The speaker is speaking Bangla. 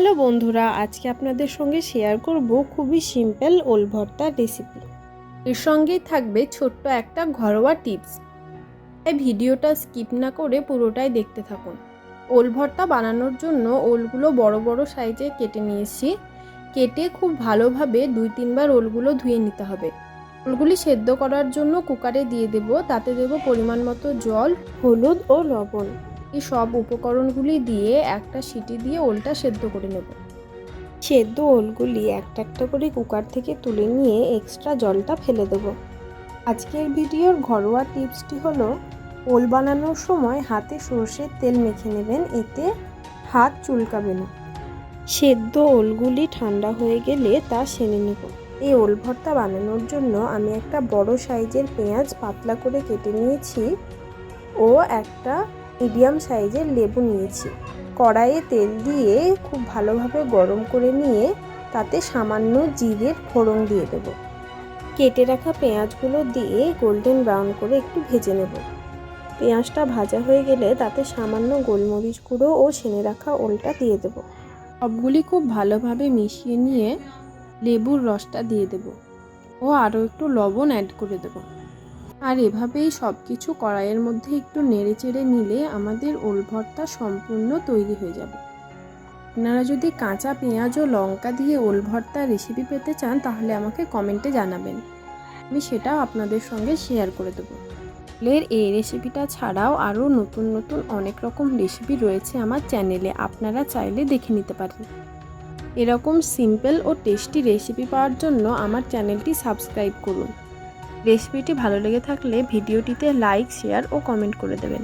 হ্যালো বন্ধুরা, আজকে আপনাদের সঙ্গে শেয়ার করব খুবই সিম্পল ওল ভর্তার রেসিপি এর সঙ্গেই থাকবে ছোট্ট একটা ঘরোয়া টিপস তাই ভিডিওটা স্কিপ না করে পুরোটাই দেখতে থাকুন। ওল ভর্তা বানানোর জন্য ওলগুলো বড় বড় সাইজে কেটে নিয়েছি। কেটে খুব ভালোভাবে দুই তিনবার ওলগুলো ধুয়ে নিতে হবে। ওলগুলি সেদ্ধ করার জন্য কুকারে দিয়ে দেব। তাতে দেব পরিমাণ মতো জল, হলুদ ও লবণ। এই সব উপকরণগুলি দিয়ে একটা সিটি দিয়ে ওলটা সেদ্ধ করে নেব। সেদ্ধ ওলগুলি একটা একটা করে কুকার থেকে তুলে নিয়ে এক্সট্রা জলটা ফেলে দেব। আজকের ভিডিওর ঘরোয়া টিপসটি হলো, ওল বানানোর সময় হাতে সর্ষের তেল মেখে নেবেন, এতে হাত চুলকাবে না। সেদ্ধ ওলগুলি ঠান্ডা হয়ে গেলে তা সেনে নেব। এই ওল ভর্তা বানানোর জন্য আমি একটা বড় সাইজের পেঁয়াজ পাতলা করে কেটে নিয়েছি ও একটা মিডিয়াম সাইজের লেবু নিয়েছি। কড়াইয়ে তেল দিয়ে খুব ভালোভাবে গরম করে নিয়ে তাতে সামান্য জিরের ফোড়ন দিয়ে দেব। কেটে রাখা পেঁয়াজগুলো দিয়ে গোল্ডেন ব্রাউন করে একটু ভেজে নেব। পেঁয়াজটা ভাজা হয়ে গেলে তাতে সামান্য গোলমরিচ গুঁড়ো ও সেনে রাখা ওলটা দিয়ে দেব। সবগুলি খুব ভালোভাবে মিশিয়ে নিয়ে লেবুর রসটা দিয়ে দেব। ও আরও একটু লবণ অ্যাড করে দেবো। আর এভাবেই সব কিছু কড়াইয়ের মধ্যে একটু নেড়ে চেড়ে নিলে আমাদের ওল ভর্তা সম্পূর্ণ তৈরি হয়ে যাবে। আপনারা যদি কাঁচা পেঁয়াজ ও লঙ্কা দিয়ে ওল ভর্তা রেসিপি পেতে চান, তাহলে আমাকে কমেন্টে জানাবেন। আমি সেটাও আপনাদের সঙ্গে শেয়ার করে দেবো। ওলের এই রেসিপিটা ছাড়াও আরও নতুন নতুন অনেক রকম রেসিপি রয়েছে আমার চ্যানেলে আপনারা চাইলে দেখে নিতে পারেন। এরকম সিম্পল ও টেস্টি রেসিপি পাওয়ার জন্য আমার চ্যানেলটি সাবস্ক্রাইব করুন। রেসিপিটি ভালো লেগে থাকলে ভিডিওটিতে লাইক শেয়ার ও কমেন্ট করে দেবেন।